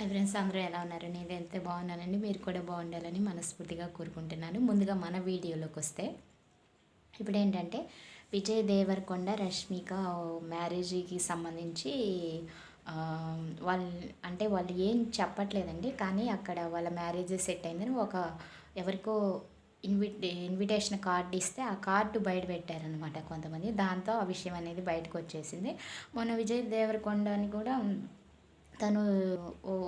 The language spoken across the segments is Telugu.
హై ఫ్రెండ్స్ అందరూ ఎలా ఉన్నారు? నేను ఎంత బాగున్నానండి మీరు కూడా బాగుండాలని మనస్ఫూర్తిగా కోరుకుంటున్నాను. ముందుగా మన వీడియోలోకి వస్తే ఇప్పుడు ఏంటంటే విజయ్ దేవరకొండ రష్మిక మ్యారేజ్కి సంబంధించి వాళ్ళు అంటే వాళ్ళు ఏం చెప్పట్లేదండి కానీ అక్కడ వాళ్ళ మ్యారేజ్ సెట్ అయిందని ఒక ఎవరికో ఇన్విట్ ఇన్విటేషన్ కార్డు ఇస్తే ఆ కార్డు బయట పెట్టారనమాట కొంతమంది. దాంతో ఆ విషయం అనేది బయటకు వచ్చేసింది. మొన్న విజయ్ దేవరకొండని కూడా తను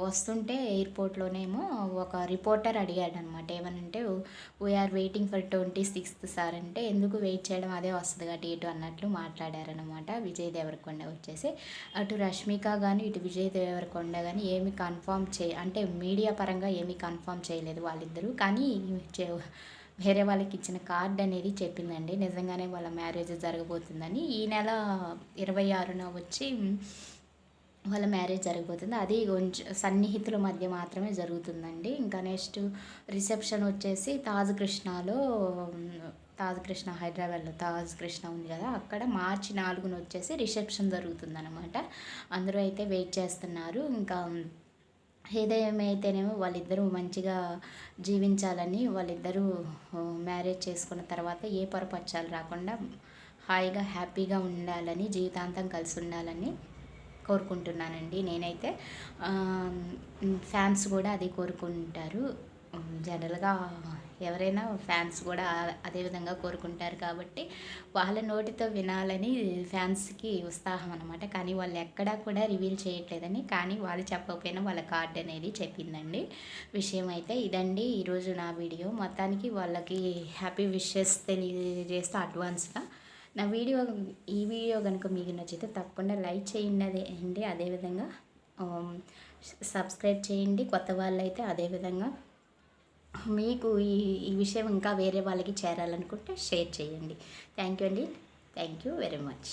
వస్తుంటే ఎయిర్పోర్ట్లోనేమో ఒక రిపోర్టర్ అడిగాడు అనమాట ఏమనంటే we're waiting for twenty sixth sir అంటే ఎందుకు వెయిట్ చేయడం అదే వస్తుంది కాబట్టి ఇటు అన్నట్లు మాట్లాడారనమాట విజయ్ దేవరకొండ వచ్చేసి. అటు రష్మిక కానీ ఇటు విజయ్ దేవరకొండ కానీ ఏమి కన్ఫర్మ్ చే అంటే మీడియా పరంగా ఏమీ కన్ఫర్మ్ చేయలేదు వాళ్ళిద్దరూ. కానీ వేరే వాళ్ళకి ఇచ్చిన కార్డ్ అనేది చెప్పిందండి. నిజంగానే వాళ్ళ మ్యారేజ్ జరగబోతుందని. ఈ నెల ఇరవై ఆరున వచ్చి వాళ్ళ మ్యారేజ్ జరిగిపోతుంది. అది కొంచెం సన్నిహితుల మధ్య మాత్రమే జరుగుతుందండి. ఇంకా నెక్స్ట్ రిసెప్షన్ వచ్చేసి తాజ్ కృష్ణలో తాజ్ కృష్ణ హైదరాబాద్లో తాజ్ కృష్ణ ఉంది కదా అక్కడ మార్చి నాలుగున వచ్చేసి రిసెప్షన్ జరుగుతుందన్నమాట. అందరూ అయితే వెయిట్ చేస్తున్నారు. ఇంకా ఏదేమైతేనేమో వాళ్ళిద్దరూ మంచిగా జీవించాలని వాళ్ళిద్దరూ మ్యారేజ్ చేసుకున్న తర్వాత ఏ పొరపచ్చాలు రాకుండా హాయిగా హ్యాపీగా ఉండాలని జీవితాంతం కలిసి ఉండాలని కోరుకుంటున్నానండి. నేనైతే ఫ్యాన్స్ కూడా అది కోరుకుంటారు. జనరల్గా ఎవరైనా ఫ్యాన్స్ కూడా అదే విధంగా కోరుకుంటారు కాబట్టి వాళ్ళ నోటితో వినాలని ఫ్యాన్స్కి ఉత్సాహం అనమాట కానీ వాళ్ళు ఎక్కడా కూడా రివీల్ చేయట్లేదని కానీ వాళ్ళు చెప్పకపోయినా వాళ్ళ కార్డ్ అనేది చెప్పిందండి. విషయం అయితే ఇదండి. ఈరోజు నా వీడియో. మొత్తానికి వాళ్ళకి హ్యాపీ విషెస్ తెలియజేస్తూ అడ్వాన్స్గా నా వీడియో ఈ వీడియో కనుక మీకు నచ్చితే తప్పకుండా లైక్ చేయండి అదే అండి. అదేవిధంగా సబ్స్క్రైబ్ చేయండి. కొత్త వాళ్ళైతే అదేవిధంగా మీకు ఈ ఈ విషయం ఇంకా వేరే వాళ్ళకి చేరాలనుకుంటే షేర్ చేయండి. థ్యాంక్ యూ అండి. Thank you very much.